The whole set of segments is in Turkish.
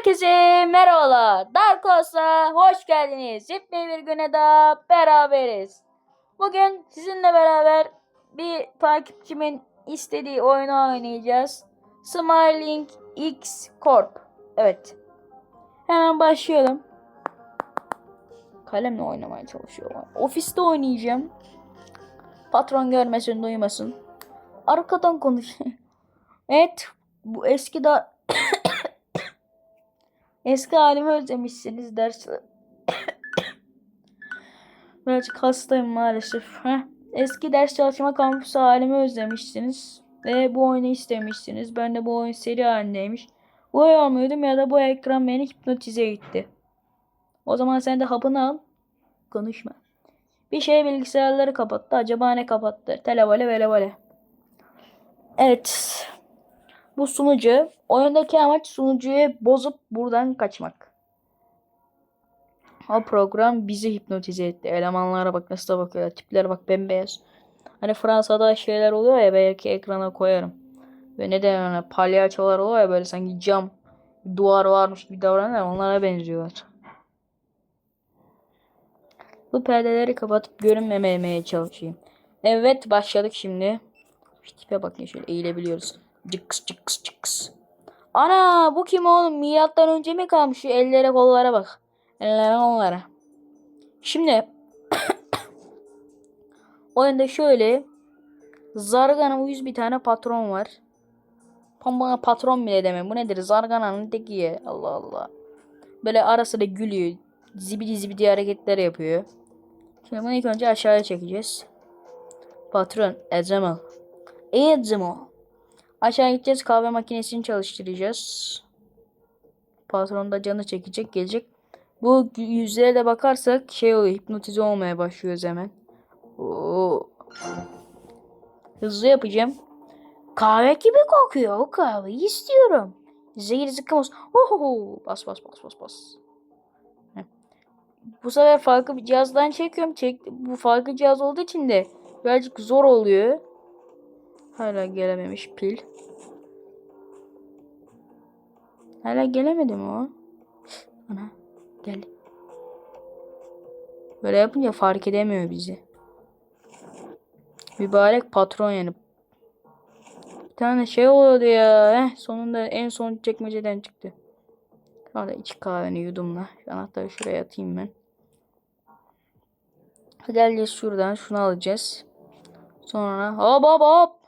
Herkese merhabalar. Dark Horse'a hoş geldiniz. Yepyeni bir güne daha beraberiz. Bugün sizinle beraber bir takipçimin istediği oyunu oynayacağız. Smiling X Corp. Evet. Hemen başlayalım. Kalemle oynamaya çalışıyorum. Ofiste oynayacağım. Patron görmesin, duymasın. Arkadan konuş. evet. Bu eski da Eski halimi özlemişsiniz ders. Birazcık hastayım maalesef. Eski ders çalışma kampüsü halimi özlemişsiniz. Ve bu oyunu istemişsiniz. Ben de bu oyun seri halindeymiş. Bu olmuyordum ya da bu ekran beni hipnotize etti. O zaman sen de hapını al. Konuşma. Bir şey bilgisayarları kapattı. Acaba ne kapattı? Televole velevole. Evet. Bu sunucu. Oyundaki amaç sunucuyu bozup buradan kaçmak. O program bizi hipnotize etti. Elemanlara bak nasıl da bakıyorlar. Tiplere bak bembeyaz. Hani Fransa'da şeyler oluyor ya belki ekrana koyarım. Ve ne de yani palyaçolar oluyor ya böyle sanki cam duvar varmış gibi davranıyorlar. Onlara benziyorlar. Bu perdeleri kapatıp görünmemeye çalışayım. Evet başladık şimdi. Şu tipe bakın şöyle eğilebiliyoruz. Cıks cıks cıks. Ana bu kim oğlum? Milattan önce mi kalmış? Şu ellere kollara bak. Ellere kollara. Şimdi oyunda şöyle Zargan'a uyuz bir tane patron var. Tam bana patron bile demem. Bu nedir? Zargana'nın teki ya. Allah Allah. Böyle arası da gülüyor. Zibidi zibidi hareketler yapıyor. Şimdi bunu ilk önce aşağıya çekeceğiz. Patron. Ezemal. Ezemal. Aşağı gideceğiz. Kahve makinesini çalıştıracağız. Patron da canı çekecek. Gelecek. Bu yüzlere de bakarsak şey oluyor. Hipnotize olmaya başlıyoruz hemen. Oo. Hızlı yapacağım. Kahve gibi kokuyor. O kahveyi istiyorum. Zehir zıkkım olsun. Oho. Bas bas bas bas bas. Bu sefer farklı bir cihazdan çekiyorum. Çek, bu farklı cihaz olduğu için de birazcık zor oluyor. Hala gelememiş pil. Hala gelemedi mi o? Ana gel. Böyle yapınca fark edemiyor bizi. Mübarek patron yani. Bir tane şey oluyordu ya. Eh, sonunda en son çekmeceden çıktı. Orada iç kahveni yudumla. Şu anahtarı şuraya atayım ben. Geleceğiz şuradan. Şunu alacağız. Sonra hop hop hop.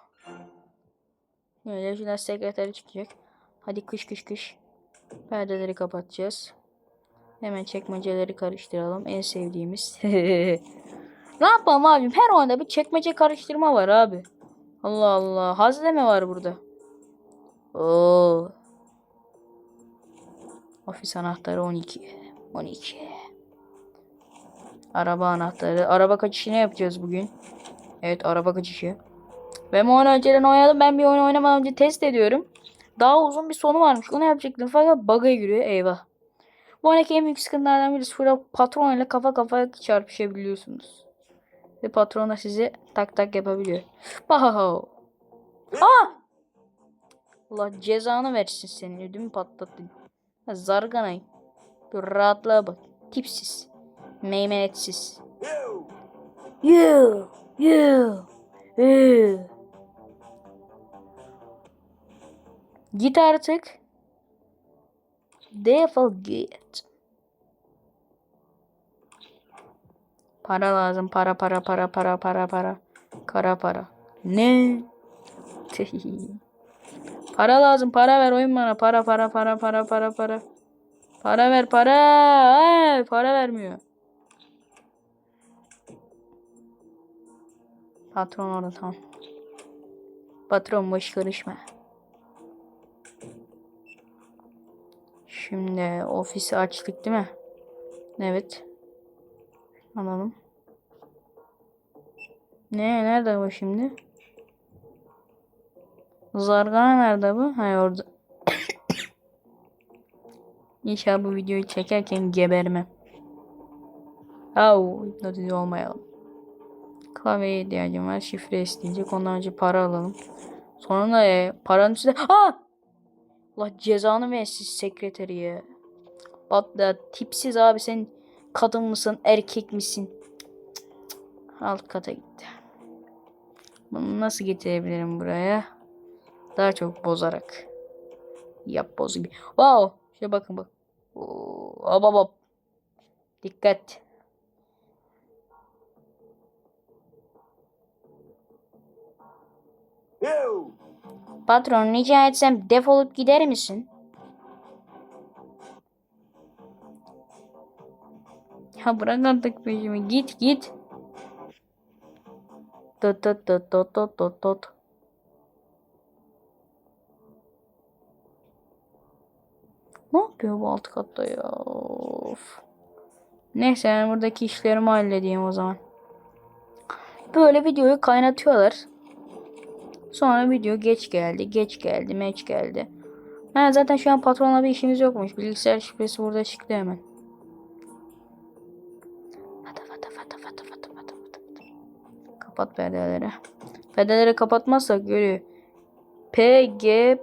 Böyle şuradan sekreteri çıkacak. Hadi kış kış kış. Perdeleri kapatacağız. Hemen çekmeceleri karıştıralım. En sevdiğimiz. ne yapalım abim? Her oyunda bir çekmece karıştırma var abi. Allah Allah. Hazne mi var burada? Oo. Ofis anahtarı 12. 12. Araba anahtarı. Araba kaçışı ne yapacağız bugün? Evet araba kaçışı. Ben bu oyunu önceden oynadım. Ben bir oyun oynamadan önce test ediyorum. Daha uzun bir sonu varmış. Onu yapacaktım fakat bug'a giriyor. Eyvah. Bu oyundaki en büyük sıkıntılardan birisi şurada patron ile kafa kafaya çarpışabiliyorsunuz. Ve patron da sizi tak tak yapabiliyor. Bahaho. Aa! Allah cezanı versin senin. Ödümü patlattın. Zarganay. Dur rahatlığa bak. Tipsiz. Meymenetsiz. You. You. You. Git artık. Defol git. Para lazım. Para para para para para para. Kara para. Ne? para lazım. Para ver oyun bana. Para para para para para para. Para ver para. Ay, para vermiyor. Patron orada tamam. Patron boş karışma. Şimdi ofisi açtık değil mi? Evet. Alalım. Ne? Nerede bu şimdi? Zargana nerede bu? Ha orada. İnşallah bu videoyu çekerken gebermem. Au, hipnotize olmayalım. Klavyeye ihtiyacım var. Şifre isteyecek. Ondan önce para alalım. Sonra da e, paranın üstüne... Aa! Allah cezanı versin sekreteriye. Bak da tipsiz abi sen kadın mısın erkek misin? Alt kata gitti. Bunu nasıl getirebilirim buraya? Daha çok bozarak. Yap boz gibi. Wow. Şöyle bakın bak. Hop hop hop. Dikkat. You! Patron rica etsem defolup gider misin? Ya bırak artık peşimi. Git git. Tut tut tut tut tut tut tut. Ne yapıyor bu alt katta ya? Of. Neyse ben buradaki işlerimi halledeyim o zaman. Böyle videoyu kaynatıyorlar. Sonra video geç geldi, geç geldi, meç geldi. Ha, zaten şu an patronla bir işimiz yokmuş. Bilgisayar şifresi burada çıktı hemen. Fata fata fata fata fata fata fata. Kapat perdeleri. Perdeleri kapatmazsak görüyor. P, G,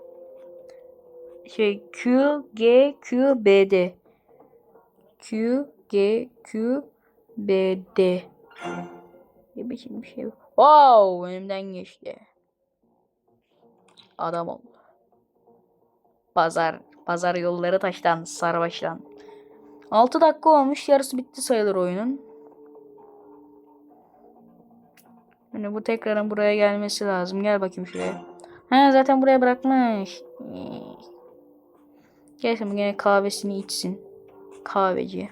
şey Q, G, Q, B, D. Q, G, Q, B, D. Ne biçim bir şey bu? Wow, önümden geçti. Adam ol. Pazar. Pazar yolları taştan, sarbaştan. 6 dakika olmuş. Yarısı bitti sayılır oyunun. Yani bu tekrarın buraya gelmesi lazım. Gel bakayım şuraya. Ha zaten buraya bırakmış. Gelsin gene kahvesini içsin. Kahveci.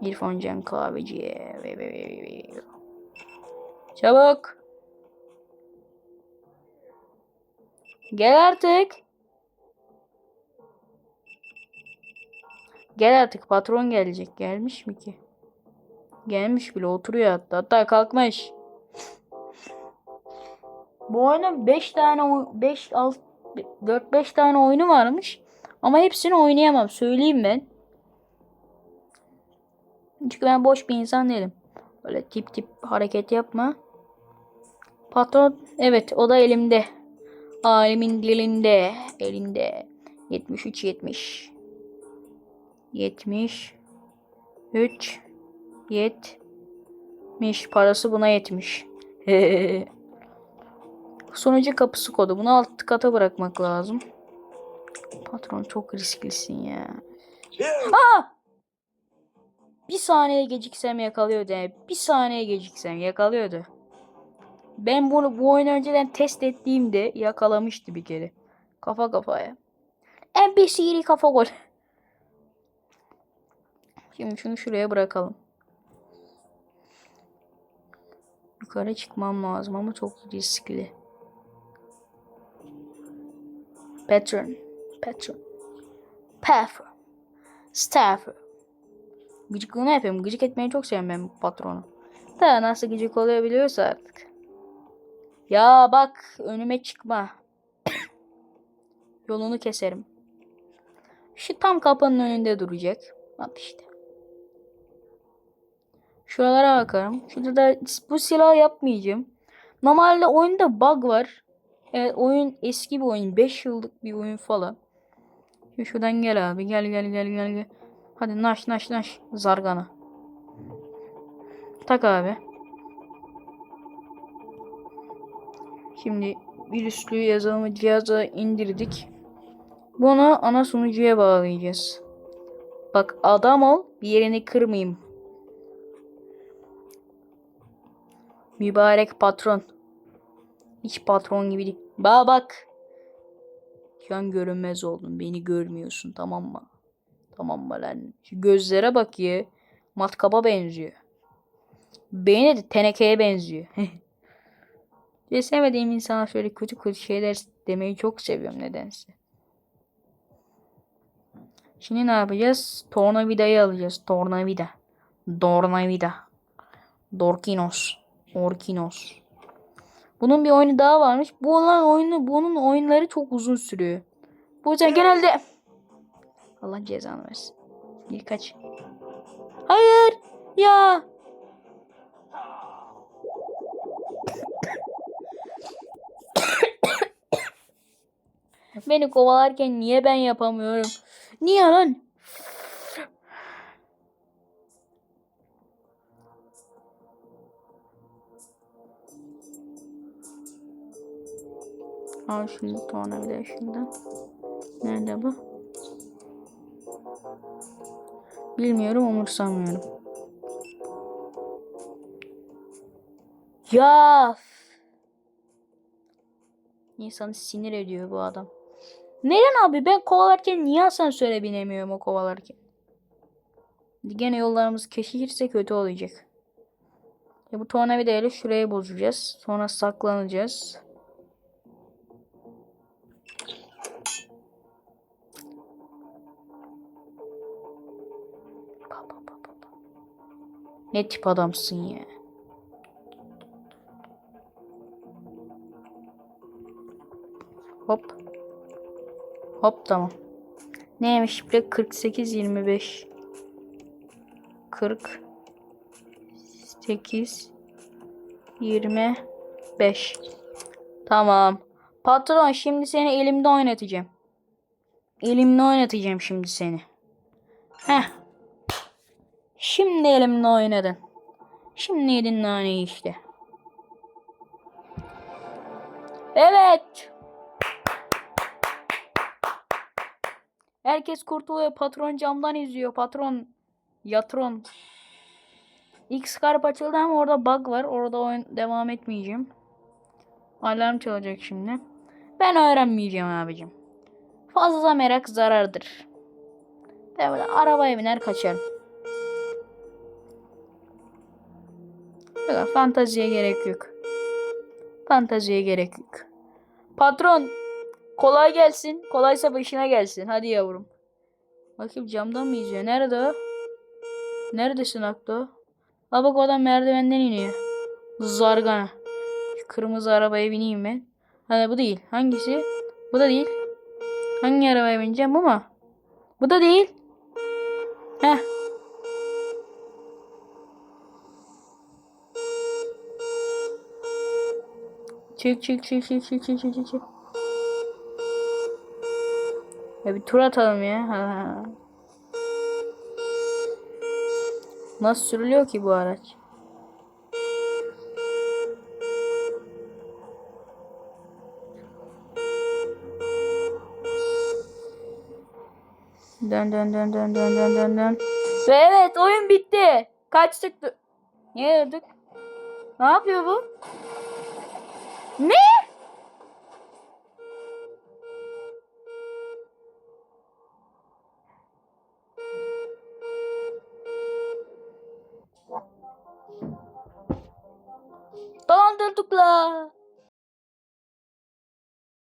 İrfan Can kahveci. Ve- ve- ve- ve- ve. Çabuk. Gel artık. Gel artık patron gelecek. Gelmiş mi ki? Gelmiş bile oturuyor hatta. Hatta kalkmış. Bu oyunun 5 tane 5 6 4 5 tane oyunu varmış. Ama hepsini oynayamam. Söyleyeyim ben. Çünkü ben boş bir insan değilim. Böyle tip tip hareket yapma. Patron evet o da elimde. Alimin dilinde. Elinde. 73 70. 70 3 70 parası buna yetmiş. Sonucu kapısı kodu. Bunu alt kata bırakmak lazım. Patron çok risklisin ya. You! Bir saniye geciksem yakalıyordu. Bir saniye geciksem yakalıyordu. Ben bunu bu oyunu önceden test ettiğimde yakalamıştı bir kere. Kafa kafaya. En bir sihirli kafa gol. Şimdi şunu şuraya bırakalım. Yukarı çıkmam lazım ama çok riskli. Patron. Patron. Patron. Staffer. Gıcıklığını yapıyorum. Gıcık etmeyi çok seviyorum ben bu patronu. Da nasıl gıcık olabiliyorsa artık. Ya bak önüme çıkma. Yolunu keserim. Şu tam kapının önünde duracak. Bak işte. Şuralara bakarım. Şurada da bu silah yapmayacağım. Normalde oyunda bug var. Evet oyun eski bir oyun. 5 yıllık bir oyun falan. Şimdi şuradan gel abi. Gel gel gel gel gel. Hadi naş naş naş. Zargana. Tak abi. Şimdi virüslü yazılımı cihaza indirdik. Bunu ana sunucuya bağlayacağız. Bak adam ol bir yerini kırmayayım. Mübarek patron. Hiç patron gibi değil. Ba bak. Şu an görünmez oldun. Beni görmüyorsun tamam mı? Tamam mı lan? Şu gözlere bak ya. Matkaba benziyor. Beyni de tenekeye benziyor. Ve sevmediğim insana şöyle kötü kötü şeyler demeyi çok seviyorum nedense. Şimdi ne yapacağız? Tornavidayı alacağız. Tornavida. Dornavida. Dorkinos. Orkinos. Bunun bir oyunu daha varmış. Bu olan oyunu, bunun oyunları çok uzun sürüyor. Bu yüzden genelde Allah cezanı versin. Gel kaç. Hayır. Ya. Beni kovalarken niye ben yapamıyorum? Niye lan? Al şimdi tornavida şundan. Nerede bu? Bilmiyorum umursamıyorum. Ya. İnsanı sinir ediyor bu adam. Neden abi ben kovalarken niye asansöre binemiyorum o kovalarken? Gene yollarımız kesişirse kötü olacak. Ya bu tornavidayla şuraya bozacağız. Sonra saklanacağız. Ne tip adamsın ya. Hop. Hop tamam. Neymiş şifre 48 25 48 25 Tamam. Patron şimdi seni elimde oynatacağım. Elimde oynatacağım şimdi seni. Heh. Şimdi elimde oynadın. Şimdi yedin naneyi işte. Evet. Herkes kurtuluyor. Patron camdan izliyor. Patron. Yatron. X karp açıldı ama orada bug var. Orada oyun devam etmeyeceğim. Alarm çalacak şimdi. Ben öğrenmeyeceğim abicim. Fazla merak zarardır. Ben böyle arabaya biner kaçarım. Fantaziye gerek yok. Fantaziye gerek yok. Patron kolay gelsin. Kolaysa başına gelsin. Hadi yavrum. Bakayım camdan mı izliyor? Nerede o? Neredesin Akto? Al bak oradan merdivenden iniyor. Zargana. Şu kırmızı arabaya bineyim ben. Hani bu değil. Hangisi? Bu da değil. Hangi arabaya bineceğim? Bu mu? Bu da değil. Heh. Çık çık çık çık çık çık çık çık. Ya bir tur atalım ya. Nasıl sürülüyor ki bu araç? Dön dön dön dön dön dön dön dön. Ve evet oyun bitti. Kaçtık. Niye öldük? Ne yapıyor bu? Ne? 了。